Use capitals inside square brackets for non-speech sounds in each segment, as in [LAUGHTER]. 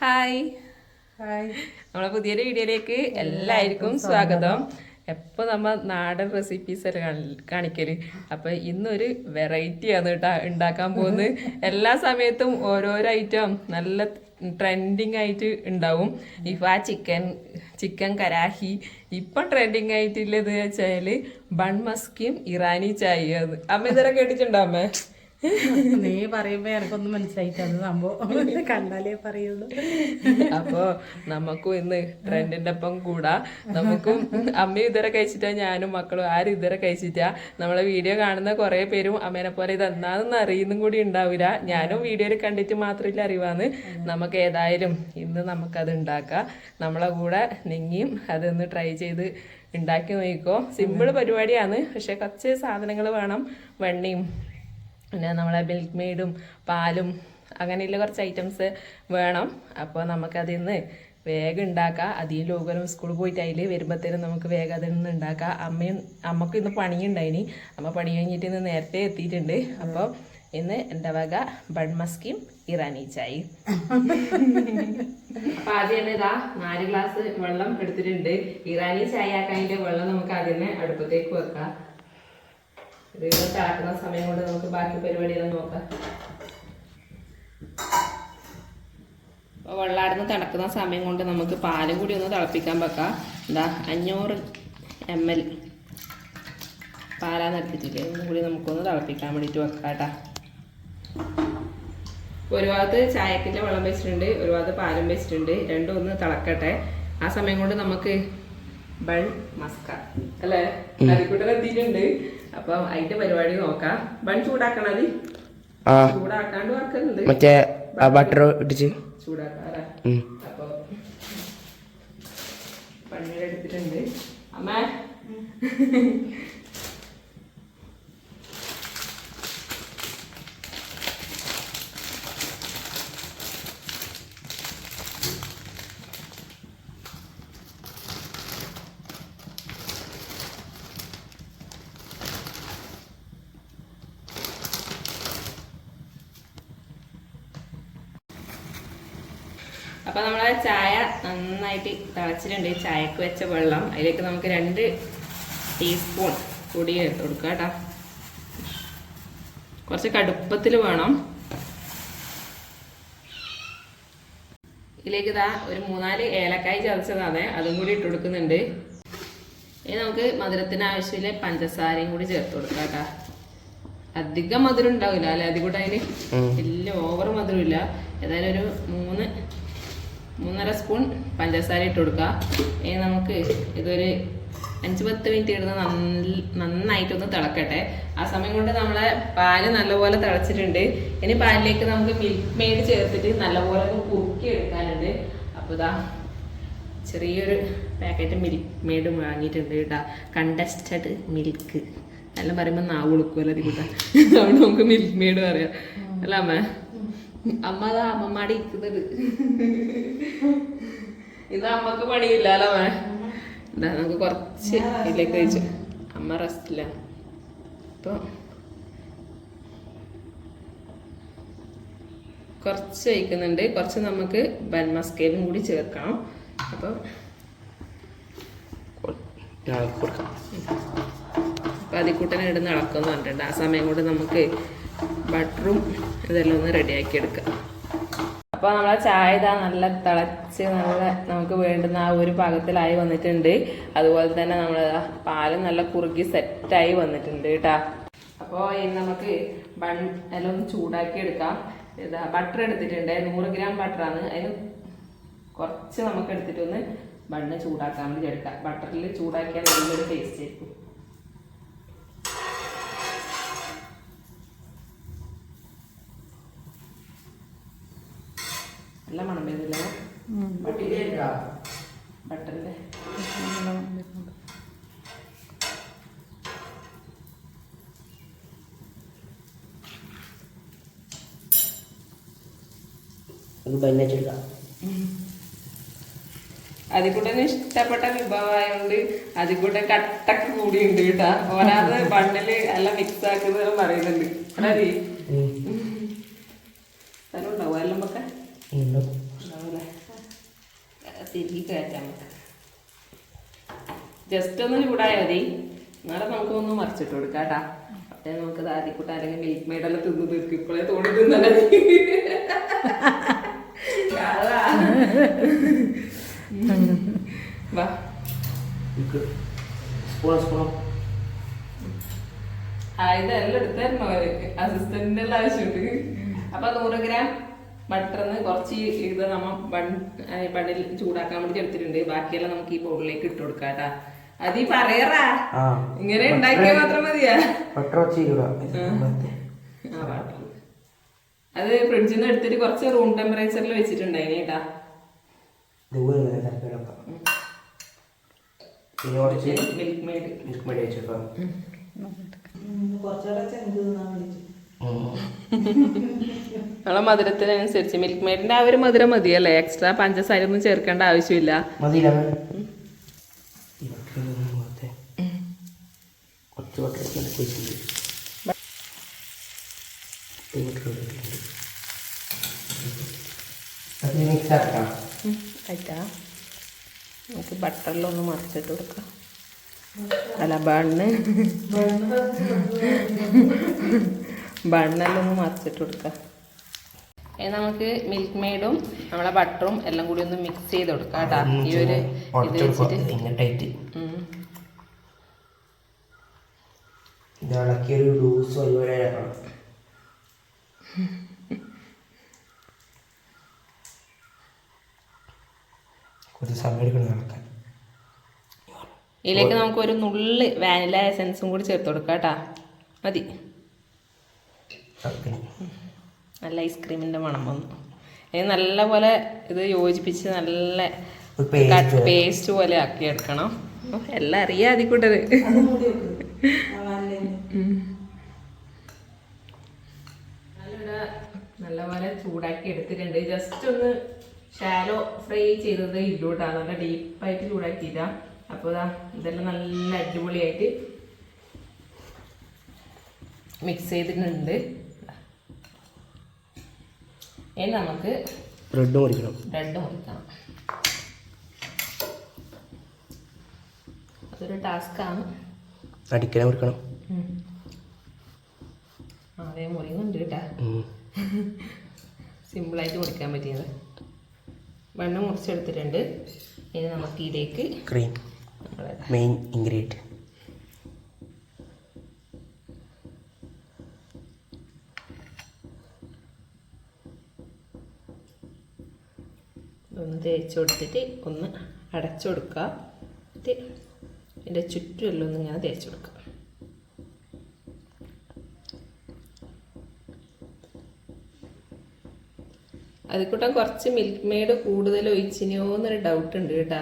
Hi. Hi. നമ്മളെ പുതിയൊരു വീഡിയോയിലേക്ക് എല്ലാവർക്കും സ്വാഗതം. എപ്പോൾ നമ്മൾ നാടൻ റെസിപ്പീസ് അല്ലേ കാണിക്കൽ കാണിക്കൽ? അപ്പൊ ഇന്നൊരു വെറൈറ്റി ആണ് കേട്ടാ ഉണ്ടാക്കാൻ പോകുന്നത് [LAUGHS] എല്ലാ സമയത്തും ഓരോരോ ഐറ്റം നല്ല ട്രെൻഡിങ് ആയിട്ട് ഉണ്ടാവും. ഇപ്പം ആ ചിക്കൻ ചിക്കൻ കരാഹി ഇപ്പം ട്രെൻഡിങ് ആയിട്ടുള്ളത് വെച്ചാൽ ബൺ മസ്കിയും ഇറാനി ചായയാണ് അമ്മ ഇതുവരെ കേട്ടിട്ടുണ്ടോ അമ്മ? നീ പറയുമ്പോ എനക്കൊന്നും മനസ്സിലായിട്ട് അത് സംഭവം. കണ്ടാലേ പറയുള്ളൂ. അപ്പോ നമുക്കും ഇന്ന് ട്രെൻഡിന്റെ ഒപ്പം കൂടാ. നമുക്കും അമ്മയും ഇതുവരെ കഴിച്ചിട്ടാ ഞാനും മക്കളും ആരും ഇതുവരെ കഴിച്ചിട്ടാ നമ്മളെ വീഡിയോ കാണുന്ന കുറെ പേരും അമ്മേനെ പോലെ ഇത് എന്നാന്ന് അറിയുന്നും കൂടി ഉണ്ടാവില്ല. ഞാനും വീഡിയോയിൽ കണ്ടിട്ട് മാത്രമില്ല അറിവാന്ന് നമുക്ക് ഏതായാലും ഇന്ന് നമുക്കത് ഉണ്ടാക്കാം. നമ്മളെ കൂടെ നെങ്ങിയും അതൊന്ന് ട്രൈ ചെയ്ത് ഉണ്ടാക്കി നോക്കിക്കോ. സിമ്പിൾ പരിപാടിയാണ്. പക്ഷെ കുറച്ച് സാധനങ്ങൾ വേണം. വെണ്ണയും പിന്നെ നമ്മളെ മിൽക്ക് മെയ്ഡും പാലും അങ്ങനെയുള്ള കുറച്ച് ഐറ്റംസ് വേണം. അപ്പോൾ നമുക്കതിൽ നിന്ന് വേഗം ഉണ്ടാക്കാം. അധികം ലോകരും സ്കൂളിൽ പോയിട്ട് അതിൽ വരുമ്പോഴത്തേനും നമുക്ക് വേഗം അതിൽ നിന്ന് ഉണ്ടാക്കാം. അമ്മയും അമ്മക്കും ഇന്ന് പണിയുണ്ടായിനി. അമ്മ പണി കഴിഞ്ഞിട്ട് ഇന്ന് നേരത്തെ എത്തിയിട്ടുണ്ട്. അപ്പോൾ ഇന്ന് എന്റെ വക ബൺമസ്കിയും ഇറാനി ചായയും അപ്പം ആദ്യം ഇതാ നാല് ഗ്ലാസ് വെള്ളം എടുത്തിട്ടുണ്ട്. ഇറാനി ചായ ആക്കാന്റെ വെള്ളം നമുക്ക് ആദ്യം തന്നെ അടുപ്പത്തേക്ക് വെക്കാം. ഇത് തിളക്കുന്ന സമയം കൊണ്ട് നമുക്ക് ബാക്കി പരിപാടിയെല്ലാം നോക്കാം. അപ്പോൾ വെള്ളാടുന്ന് തിളക്കുന്ന സമയം കൊണ്ട് നമുക്ക് പാലും കൂടി ഒന്ന് തിളപ്പിക്കാൻ വെക്കാം. എന്താ അഞ്ഞൂറ് എം എൽ പാലാന്ന് എടുത്തിട്ടില്ലേ ഒന്നും കൂടി നമുക്കൊന്ന് തിളപ്പിക്കാൻ വേണ്ടിയിട്ട് വെക്കാം കേട്ടാ. ഒരു ഭാഗത്ത് ചായക്കിന്റെ വെള്ളം വെച്ചിട്ടുണ്ട് ഒരു ഭാഗത്ത് പാലും വെച്ചിട്ടുണ്ട്. രണ്ടും ഒന്ന് തിളക്കട്ടെ. ആ സമയം കൊണ്ട് നമുക്ക് ബൺ മസ്ക. അല്ലേ? അതിക്കൂട്ടം എത്തിയിട്ടുണ്ട്. അപ്പം അതിന്റെ പരിപാടി നോക്കാം. ബൺ ചൂടാക്കണത് ആ. ചൂടാക്കാണ്ട് വർക്കുന്നുണ്ട് മറ്റേ ബട്ടർ ഇടിച്ച് ചൂടാക്കാം അല്ലേ ഉം. അപ്പൊ പന്നീർ എടുത്തിട്ടുണ്ട് അമ്മ [LAUGHS] അപ്പൊ നമ്മളെ ചായ നന്നായിട്ട് തിളച്ചിട്ടുണ്ട്. ചായക്ക് വെച്ച വെള്ളം. അതിലേക്ക് നമുക്ക് രണ്ട് ടീസ്പൂൺ പൊടി എടുത്ത് കൊടുക്കാം കേട്ടോ. കുറച്ച് കടുപ്പത്തിൽ വേണം. ഇതിലേക്ക് ഇതാ ഒരു മൂന്നാൽ ഏലക്കായ് ചതച്ചതാണ്. അതും കൂടി ഇട്ട് കൊടുക്കുന്നുണ്ട്. ഇനി നമുക്ക് മധുരത്തിന് ആവശ്യമില്ല പഞ്ചസാരയും കൂടി ചേർത്ത് കൊടുക്കാം കേട്ടോ. അധികം മധുരം ഉണ്ടാവില്ല അല്ലെ? അതുകൂടെ കൂടെ അതിന് വലിയ ഓവർ മധുരമില്ല. ഇല്ല ഏതായാലും ഒരു മൂന്ന് മൂന്നര സ്പൂൺ പഞ്ചസാര ഇട്ട് കൊടുക്കുക ഇനി നമുക്ക് ഇതൊരു അഞ്ച് പത്ത് മിനിറ്റ് ഇടുന്ന നന്നായിട്ടൊന്ന് തിളക്കട്ടെ. ആ സമയം കൊണ്ട് നമ്മളെ പാൽ നല്ലപോലെ തിളച്ചിട്ടുണ്ട്. ഇനി പാലിലേക്ക് നമുക്ക് മിൽക്ക് മെയ്ഡ് ചേർത്തിട്ട് നല്ലപോലെ ഒന്ന് കുറുക്കി എടുക്കാനുണ്ട്. അപ്പോൾ ഇതാ ചെറിയൊരു പാക്കറ്റ് മിൽക്ക് മെയ്ഡ് വാങ്ങിയിട്ടുണ്ട് കേട്ടാ. കണ്ടസ്റ്റഡ് മിൽക്ക് എല്ലാം പറയുമ്പോൾ നാവ് കൊടുക്കുമല്ലോ അതിൽ കൂട്ടാ അതുകൊണ്ട് നമുക്ക് മിൽക്ക് മെയ്ഡ് പറയാം. അല്ല അമ്മ? അമ്മ അതാ അമ്മമാടി ഇരിക്കുന്നത്. ഇത് അമ്മയ്ക്ക് പണിയില്ലല്ലോ മേ? എന്താ നമുക്ക് കുറച്ച് ഇതിലേക്ക് വെച്ചു അമ്മ റെസ്റ്റില്ല അപ്പൊ കുറച്ച് വയ്ക്കുന്നുണ്ട് കുറച്ച് നമുക്ക് ബൻ മസ്കയിലും കൂടി ചേർക്കണം. അപ്പം കൊടുക്കാം. അതിൽ കൂട്ടനെ ഇടുന്ന ഇളക്കുമെന്ന് പറഞ്ഞിട്ടുണ്ട് ആ സമയം കൊണ്ട് നമുക്ക് ബട്ടറും ഇതെല്ലാം ഒന്ന് റെഡിയാക്കി എടുക്കാം. അപ്പോൾ നമ്മളെ ചായ ഇതാ നല്ല തിളച്ച് നല്ല നമുക്ക് വേണ്ടുന്ന ആ ഒരു പാകത്തിലായി വന്നിട്ടുണ്ട്. അതുപോലെ തന്നെ നമ്മൾ പാൽ നല്ല കുറുകി സെറ്റായി വന്നിട്ടുണ്ട് കേട്ടാ അപ്പോൾ ഇനി നമുക്ക് ബൺ എല്ലാം ഒന്ന് ചൂടാക്കി എടുക്കാം. ഇതാ ബട്ടർ എടുത്തിട്ടുണ്ട്. നൂറ് ഗ്രാം ബട്ടറാണ് അതിന് കുറച്ച് നമുക്ക് എടുത്തിട്ടൊന്ന് ബണ്ണ് ചൂടാക്കാൻ വേണ്ടി എടുക്കാം. ബട്ടറിൽ ചൂടാക്കിയാൽ നല്ലൊരു ടേസ്റ്റ് ആയിരിക്കും. നല്ല മണം വരുന്നില്ല ബട്ടറിന്റെ അത് ബന്നച്ചെടുക്കാം അതിക്കൂട്ടന് ഇഷ്ടപ്പെട്ട വിഭവമായതുകൊണ്ട് അതിക്കൂട്ടൻ കട്ടക്ക് കൂടിയുണ്ട് കേട്ടാ. ഓരാത് ബണ്ണിൽ [LAUGHS] എല്ലാം മിക്സ് ആക്കുന്നത് പറയുന്നുണ്ട് അല്ലേ സ്ഥലം ഉണ്ടാവും എല്ലാം ഒക്കെ ഉണ്ടോ ഉണ്ടാവും ഉണ്ടാവില്ലേ തിരികെ കയറ്റാൻ നമുക്ക് ജസ്റ്റ് ഒന്ന് ചൂടായാൽ മതി. എന്നാലും നമുക്ക് ഒന്ന് മറിച്ചിട്ട് കൊടുക്കാം കേട്ടാ. അപ്പൊ നമുക്ക് ആദ്യക്കൂട്ട അല്ലെങ്കിൽ മിൽക്ക് മെയ്ഡെല്ലാം തിന്നു തീർക്കും. ഇപ്പോഴേ തോണി തിന്നല്ലേ. വാ. ആ ഇതെല്ലാം എടുത്തായിരുന്നു അവർ അസിസ്റ്റന്റിന്റെ എല്ലാം ആവശ്യമുണ്ട്. അപ്പൊ നൂറ് ഗ്രാം ബട്ടറിന്ന് കുറച്ച് ഇത് നമ്മൾ ബൺ ബണ്ണിൽ ചൂടാക്കാൻ വേണ്ടി എടുത്തിട്ടുണ്ട്. ബാക്കിയെല്ലാം നമുക്ക് ഈ ബൗളിലേക്ക് ഇട്ട് കൊടുക്കാം കേട്ടാ. അത് ഈ പറയറാ. ആ. ഇങ്ങനെ ഉണ്ടാക്കിയാൽ മാത്രം മതിയാ. അത് ഫ്രിഡ്ജിൽ നിന്ന് എടുത്തിട്ട് കുറച്ച് റൂം ടെമ്പറേച്ചറിൽ വെച്ചിട്ടുണ്ടായിന് കേട്ടാ. മിൽക്ക് മെയ്ഡ് മിൽക്ക് മെയ്ഡ് വെച്ചേക്കാം. കുറച്ചുകൂടെ ചെന്ത് തിന്നാൻ വിളിച്ചു [LAUGHS] നമ്മളെ മധുരത്തിനനുസരിച്ച് മിൽക്ക് മെയ്ഡിന്റെ ആ ഒരു മധുരം മതിയല്ലേ? എക്സ്ട്രാ പഞ്ചസാര ഒന്നും ചേർക്കേണ്ട ആവശ്യമില്ല. നമുക്ക് ബട്ടറിലൊന്ന് മറിച്ചിട്ട് കൊടുക്കാം. അല്ല ബണ്ണ്. ബണ്ണെല്ലാം ഒന്ന് മറിച്ചിട്ട് കൊടുക്കാം. ഇനി നമുക്ക് മിൽക്ക് മെയ്ഡും നമ്മളെ ബട്ടറും എല്ലാം കൂടി ഒന്ന് മിക്സ് ചെയ്ത് കൊടുക്കാം കേട്ടാ. ഈ ഒരു ഇത് വെച്ചിട്ട്. ഇങ്ങോട്ടായിട്ട് ഉം. ഇത് ഇളക്കിയൊരു ലൂസ് പരിപാടി ആക്കണം കുറച്ച് സമയം ഇളക്കാൻ. ഇതിലേക്ക് നമുക്ക് ഒരു നുള്ളി വാനില എസൻസും കൂടി ചേർത്ത് കൊടുക്കാം കേട്ടാ. മതി. നല്ല ഐസ്ക്രീമിന്റെ മണം വന്നു. ഇനി നല്ല പോലെ ഇത് യോജിപ്പിച്ച് നല്ല പേസ്റ്റ് പോലെ. ആക്കി എടുക്കണം. എല്ലാം അറിയാം അതിൽ കൂട്ടത് അത് മൂടി വെക്ക് ആ വാനിലേന്ന്. ഞാനിവിടെ നല്ലപോലെ ചൂടാക്കി എടുത്തിട്ടുണ്ട്. ജസ്റ്റ് ഒന്ന് ഷാലോ ഫ്രൈ ചെയ്തത് ഇല്ലൂട്ടാ നല്ല ഡീപ്പായിട്ട് ചൂടാക്കിയിട്ടാ. അപ്പോൾ ഇതാ ഇതെല്ലാം നല്ല അടിപൊളിയായിട്ട് മിക്സ് ചെയ്തിട്ടുണ്ട്. ഇനി നമുക്ക് ബ്രെഡ് മുറിക്കണം ബ്രെഡ് മുറിക്കണം അതൊരു ടാസ്ക്കാണ് അടിക്കനെ മുറിക്കണം അതേ മുറിയുന്നുണ്ട് കേട്ടാ. സിമ്പിളായിട്ട് മുറിക്കാൻ പറ്റിയത്. വെണ്ണ മുറിച്ചെടുത്തിട്ടുണ്ട് ഇനി നമുക്ക് ഇതിലേക്ക് ക്രീം മെയിൻ ഇൻഗ്രീഡിയന്റ് തേച്ച് കൊടുത്തിട്ട് ഒന്ന് അടച്ചു കൊടുക്കുക. എന്നിട്ട് ഇതിന്റെ ചുറ്റുമെല്ലാം ഒന്ന് ഇങ്ങനെ തേച്ച് കൊടുക്കുക. അതിക്കൂട്ടം കുറച്ച് മിൽക്ക് മെയ്ഡ് കൂടുതൽ ഒഴിച്ചിനോ എന്നൊരു ഡൗട്ട് ഉണ്ട് കേട്ടാ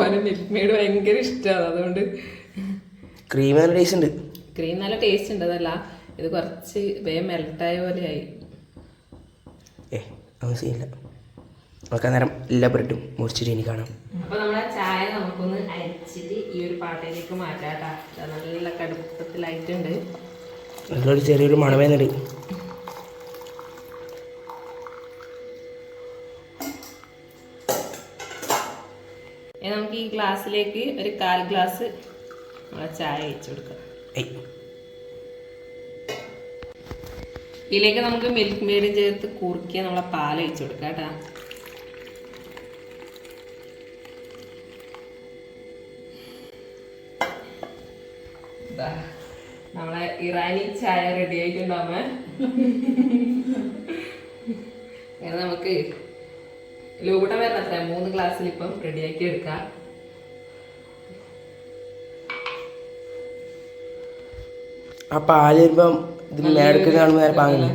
ഓന് മിൽക്ക് മെയ്ഡ് ഭയങ്കര ഇഷ്ടമാണ് അതുകൊണ്ട് ക്രീം നല്ല ടേസ്റ്റ് ഉണ്ട്. ക്രീം നല്ല ടേസ്റ്റ് ഉണ്ട്. അതല്ല ഇത് കുറച്ച് വേഗം മെൽട്ടായ ആയി ഏ ആവശ്യമില്ല നമുക്ക് നേരം എല്ലാ ബ്രെഡും മുറിച്ചിട്ട് ഇനി കാണാം. അപ്പൊ നമ്മളെ ചായ നമുക്കൊന്ന് അരിച്ചിട്ട് ഈ ഒരു പാട്ടയിലേക്ക് മാറ്റാട്ടാ നല്ല കടുപ്പത്തിലായിട്ടുണ്ട്. നല്ലൊരു ചെറിയൊരു മണമേന്നുണ്ട് നമുക്ക് ഈ ഗ്ലാസ്സിലേക്ക് ഒരു കാൽ ഗ്ലാസ് നമ്മളെ ചായ അയച്ചു കൊടുക്കാം. ഇതിലേക്ക് നമുക്ക് മിൽക്ക് മെയ്ഡ് ചേർത്ത് കുറുക്കിയ നമ്മളെ പാൽ അയച്ചു കൊടുക്കാം കേട്ടാ. നമ്മളെ ഇറാനി ചായ റെഡി ആയിട്ടുണ്ടാവുമ്പോ. അങ്ങനെ നമുക്ക് ലൂടെ വരണം അത്ര മൂന്ന് ഗ്ലാസ്സിൽ ഇപ്പം റെഡിയാക്കി എടുക്കാം. ആ പാൽ ഇപ്പം ഇത് മേടക്ക് കാണുമ്പോൾ നേരെ പാങ്ങില്ല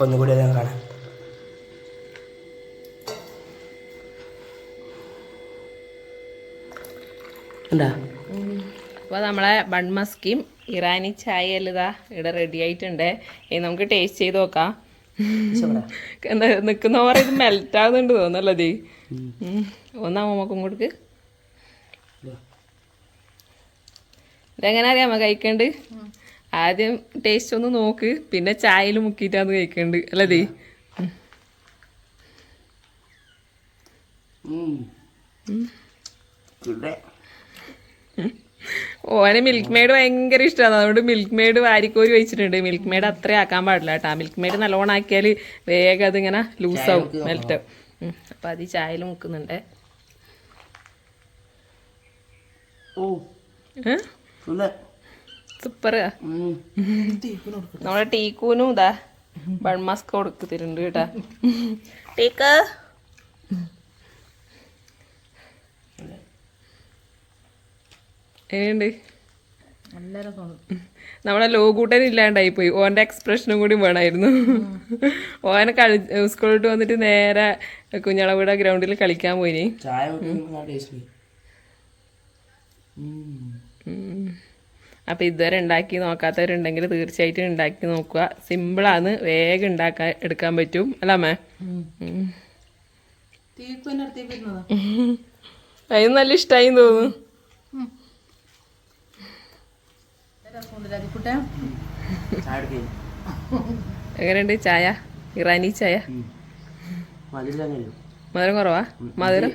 കൊന്നുകൂടി ഞാൻ കാണാം. ഉണ്ടാ അപ്പോൾ നമ്മളെ ബൺമസ്കിയും ഇറാനി ചായ എല്ലാം ഇവിടെ റെഡി ആയിട്ടുണ്ട്. ഇനി നമുക്ക് ടേസ്റ്റ് ചെയ്ത് നോക്കാം. എന്താ നിൽക്കുന്ന പറയുന്നത് ഇത് മെൽറ്റ് തോന്നല്ലോ ദീ ഒന്നാ മോമക്കും കൊടുക്ക്. ഇതെങ്ങനെ അറിയാമോ കഴിക്കണ്ട്? ആദ്യം ടേസ്റ്റ് ഒന്ന് നോക്ക്. പിന്നെ ചായയിൽ മുക്കിയിട്ടാണ് കഴിക്കണ്ട്. അല്ലേ ഓന് മിൽക്ക് മെയ്ഡ് ഭയങ്കര ഇഷ്ടമാണ് അതുകൊണ്ട് മിൽക്ക് മെയ്ഡ് വാരിക്കോരി വെച്ചിട്ടുണ്ട്. മിൽക്ക് മെയ്ഡ് അത്ര ആക്കാൻ പാടില്ല കേട്ടോ. മിൽക്ക് മെയ്ഡ് നല്ലോണം ആക്കിയാൽ വേഗം അതിങ്ങനെ ലൂസാവും മെൽറ്റ് അപ്പം അത് ചായയിൽ മുക്കുന്നുണ്ട്. സൂപ്പർ നമ്മളെ ടീക്കൂനും ഇതാ ബൺമാസ്ക് കൊടുക്കുന്നുണ്ട് കേട്ടാ. ടീക്ക്? എങ്ങനെയുണ്ട്? നല്ല രസമാണ് നമ്മളെ ലോകൂട്ടൻ ഇല്ലാണ്ടായി പോയി. ഓന്റെ എക്സ്പ്രഷനും കൂടി വേണമായിരുന്നു ഓനെ കളി സ്കൂളിട്ട് വന്നിട്ട് നേരെ കുഞ്ഞളവിട ഗ്രൗണ്ടിൽ കളിക്കാൻ പോയിനി. ഉം. അപ്പൊ ഇതുവരെ ഉണ്ടാക്കി നോക്കാത്തവരുണ്ടെങ്കിൽ തീർച്ചയായിട്ടും ഉണ്ടാക്കി നോക്കുക. സിമ്പിളാണ് വേഗം ഉണ്ടാക്കാൻ എടുക്കാൻ പറ്റും. അല്ലേ വരുന്നതാ. അതിന് നല്ല ഇഷ്ടമായി തോന്നുന്നു രസമുണ്ടല്ലേ അതിക്കുട്ടെ ചായ എടുക്കും എങ്ങനെയുണ്ട് ചായ? ഇറാനി ചായ? മധുരം മധുരം കുറവാ? മധുരം?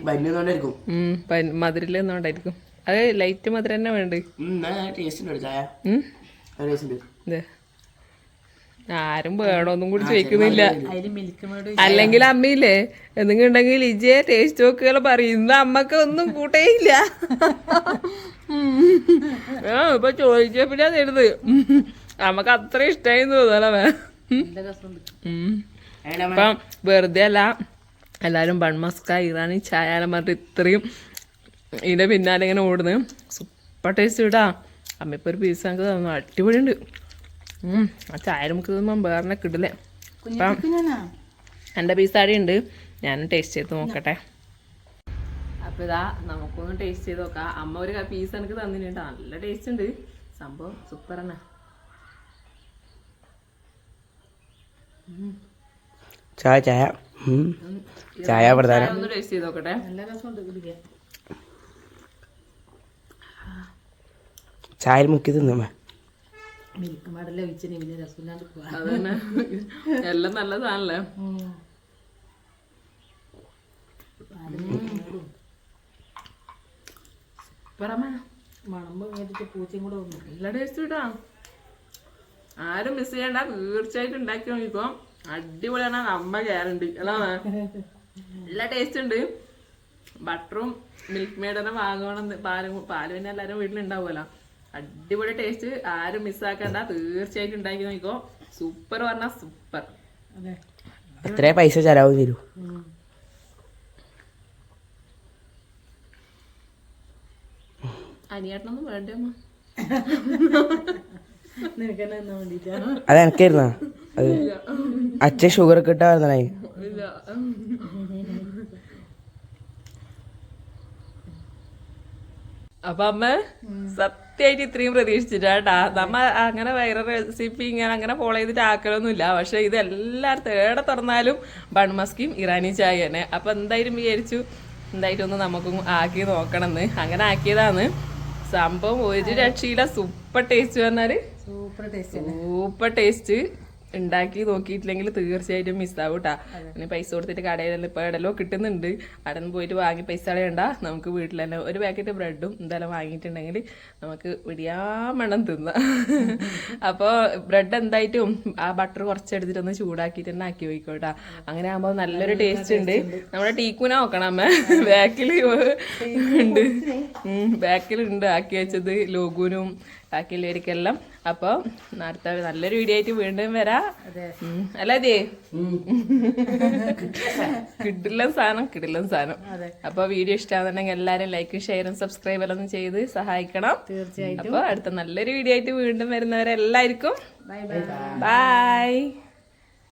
മധുരിൽ നിന്നോണ്ടായിരിക്കും അത് ലൈറ്റ് മധുരം തന്നെ വേണ്ട ടേസ്റ്റ് ഉണ്ട് ചായ ഉം ടേസ്റ്റ് ഉണ്ട് ഇത് ആരും വേണോന്നും കൂടി ചോദിക്കുന്നില്ല. അല്ലെങ്കിൽ അമ്മയില്ലേ എന്തെങ്കിലും ഉണ്ടെങ്കിൽ ഇജയെ ടേസ്റ്റ് നോക്കുക പറയും. ഇന്ന് അമ്മയ്ക്ക് ഒന്നും കൂട്ടേയില്ല. ആ ഇപ്പൊ ചോദിച്ചപ്പോഴാ തരുന്നത്. അമ്മയ്ക്ക് അത്ര ഇഷ്ടമായി തോന്നലവേ നല്ല രസമുണ്ട്. അപ്പം വെറുതെ അല്ല എല്ലാവരും ബൺമസ്ക ഇറാനി ചായ എല്ലാം പറഞ്ഞിട്ട് ഇത്രയും ഇതിന്റെ പിന്നാലെ ഇങ്ങനെ ഓടുന്നു സൂപ്പർ ടേസ്റ്റ് ഇടാ അമ്മ ഇപ്പൊ ഒരു പീസ് ഞങ്ങൾക്ക് തന്നു. അടിപൊളിയുണ്ട്. ആ ചായ നമുക്ക് വേറെ കിടില്ലേ അപ്പം എന്റെ പീസ് താഴെ ഉണ്ട്. ഞാനും ടേസ്റ്റ് ചെയ്ത് നോക്കട്ടെ. അപ്പോൾ ഇതാ നമുക്കൊന്ന് ടേസ്റ്റ് ചെയ്ത് നോക്കാം. അമ്മ ഒരു പീസ് എനിക്ക് തന്നിട്ടുണ്ട് നല്ല ടേസ്റ്റ് ഉണ്ട്. സംഭവം സൂപ്പർ തന്നെ ചായ ചായ. ചായ പ്രധാനം. ഒന്ന് ടേസ്റ്റ് ചെയ്ത് നോക്കട്ടെ. നല്ല രസമുണ്ട് കുടിക്കാൻ. ചായ മുക്കി തിന്നമ്മ മിൽക്ക് മേഡല്ലേ ലഭിച്ചിന് പിന്നെ രസമില്ലാണ്ട് എല്ലാം നല്ലതാണല്ലേ? സാധനല്ലേ പറമേ മണമ്പ് മേടിച്ച് പൂച്ചയും കൂടെ വന്നു. നല്ല ടേസ്റ്റ് കിട്ടാ ആരും മിസ് ചെയ്യണ്ട. തീർച്ചയായിട്ടും ഉണ്ടാക്കി നോക്കിക്കോ അടിപൊളിയാണ്. അമ്മ ഗ്യാരണ്ടി. അല്ല നല്ല ടേസ്റ്റ് ഉണ്ട്. ബട്ടറും മിൽക്ക് മെയ്ഡനെ വാങ്ങണം പാലും പാൽ പിന്നെ എല്ലാവരും വീട്ടിലുണ്ടാവുമല്ലോ. അടിപൊളി ടേസ്റ്റ് ആരും മിസ്സാക്കണ്ട തീർച്ചയായിട്ടും ഉണ്ടാക്കി നോക്കിക്കോ. സൂപ്പർ പറഞ്ഞാൽ സൂപ്പർ എത്ര പൈസ ചെലവ് തരൂ അനിയേട്ടനൊന്നും വേണ്ട അത് എനിക്കായിരുന്ന? അത് അച്ഛൻ ഷുഗർ ഇല്ല. അപ്പൊ അമ്മ സത്യമായിട്ട് ഇത്രയും പ്രതീക്ഷിച്ചിട്ടാട്ടാ നമ്മ അങ്ങനെ വൈറൽ റെസിപ്പി ഇങ്ങനെ അങ്ങനെ ഫോളോ ചെയ്തിട്ട് ആക്കലൊന്നുമില്ല. പക്ഷെ ഇത് എല്ലായിടത്തും തേടെ തുറന്നാലും ബൺമസ്കിയും ഇറാനി ചായ തന്നെ. അപ്പൊ എന്തായാലും വിചാരിച്ചു എന്തായാലും ഒന്ന് നമുക്കും ആക്കി നോക്കണമെന്ന് അങ്ങനെ ആക്കിയതാണ്. സംഭവം ഒരു രക്ഷയില്ല. സൂപ്പർ ടേസ്റ്റ് പറഞ്ഞാൽ. Super taste super taste. ഉണ്ടാക്കി നോക്കിയിട്ടില്ലെങ്കിൽ തീർച്ചയായിട്ടും മിസ്സാവും കേട്ടാ ഇനി പൈസ കൊടുത്തിട്ട് കടയിൽ ഇപ്പോൾ ഇടലോ കിട്ടുന്നുണ്ട്. അവിടെ നിന്ന് പോയിട്ട് വാങ്ങി പൈസ കളയണ്ട. നമുക്ക് വീട്ടിൽ തന്നെ ഒരു പാക്കറ്റ് ബ്രെഡും എന്തായാലും വാങ്ങിയിട്ടുണ്ടെങ്കിൽ നമുക്ക് വിടിയാമണം തിന്നാം. [LAUGHS] അപ്പോൾ ബ്രെഡ് എന്തായിട്ടും ആ ബട്ടർ കുറച്ചെടുത്തിട്ടൊന്ന് ചൂടാക്കിയിട്ട് തന്നെ ആക്കി പോയിക്കോട്ടാ അങ്ങനെ ആകുമ്പോൾ നല്ലൊരു ടേസ്റ്റ് ഉണ്ട്. നമ്മുടെ ടീക്കൂന നോക്കണം അമ്മ. ബാക്കിൽ [LAUGHS] ഉണ്ട്. ബാക്കിലുണ്ട് ആക്കി വെച്ചത്. ലോഗുനും ബാക്കിയുള്ളവർക്കെല്ലാം അപ്പോൾ നേരത്തെ നല്ലൊരു വീഡിയോ ആയിട്ട് വീണ്ടും വരാം. അല്ല അതെ? [LAUGHS] കിടിലൻ സാധനം കിടില്ല സാധനം. അപ്പോൾ വീഡിയോ ഇഷ്ടമാണെന്നുണ്ടെങ്കിൽ എല്ലാവരും ലൈക്കും ഷെയറും സബ്സ്ക്രൈബ് എല്ലാം ചെയ്ത് സഹായിക്കണം. തീർച്ചയായിട്ടും. അപ്പോൾ അടുത്ത നല്ലൊരു വീഡിയോ ആയിട്ട് വീണ്ടും വരുന്നവരെല്ലാവർക്കും ബൈ ബൈ ബൈ